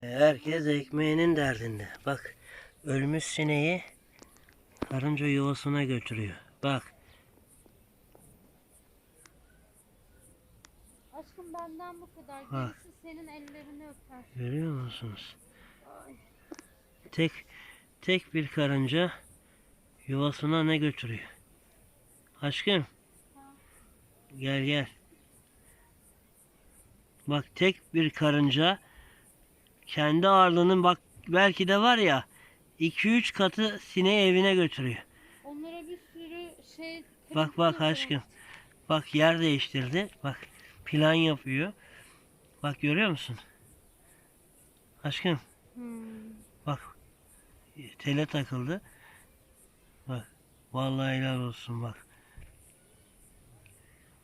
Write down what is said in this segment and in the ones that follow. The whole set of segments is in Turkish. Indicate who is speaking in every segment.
Speaker 1: Herkes ekmeğinin derdinde. Bak ölmüş sineği karınca yuvasına götürüyor. Bak
Speaker 2: Aşkım benden bu kadar.
Speaker 1: Ha.
Speaker 2: Gerisi senin ellerini öper.
Speaker 1: görüyor musunuz? Tek tek bir karınca yuvasına ne götürüyor? Aşkım. Gel gel. Bak tek bir karınca kendi ağırlığının bak belki de var ya 2-3 katı sineği evine götürüyor.
Speaker 2: Onlara bir sürü şey...
Speaker 1: Bak bak aşkım. Bak yer değiştirdi. Bak plan yapıyor. Bak görüyor musun? Aşkım
Speaker 2: Hmm.
Speaker 1: bak tele takıldı. Bak vallahi helal olsun bak.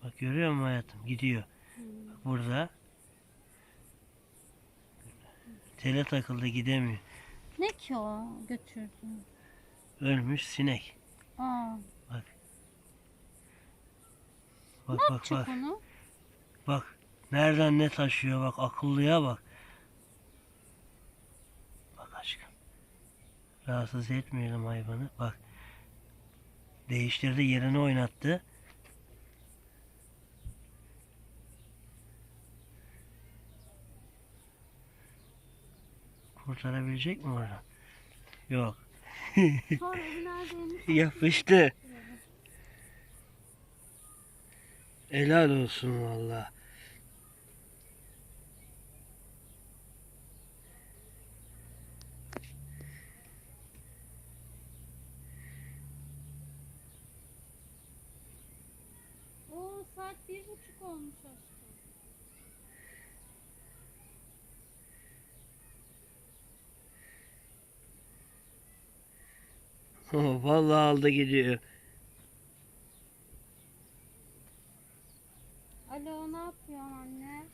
Speaker 1: Bak görüyor musun hayatım? Gidiyor. Bak burada. Tele takıldı gidemiyor.
Speaker 2: Ne ki o götürdün?
Speaker 1: Ölmüş sinek.
Speaker 2: Aa,
Speaker 1: Bak. Bak bak
Speaker 2: çık
Speaker 1: bak.
Speaker 2: onu.
Speaker 1: Bak nereden ne taşıyor bak akıllıya bak. Bak aşkım. Rahatsız etmeyelim hayvanı. Bak. Değiştirdi yerini oynattı. Kurtarabilecek mi oradan? Yok. Yapıştı. Helal olsun valla.
Speaker 2: Saat bir buçuk olmuş aşkım.
Speaker 1: Vallahi aldı gidiyor.
Speaker 2: Alo ne yapıyorsun anne?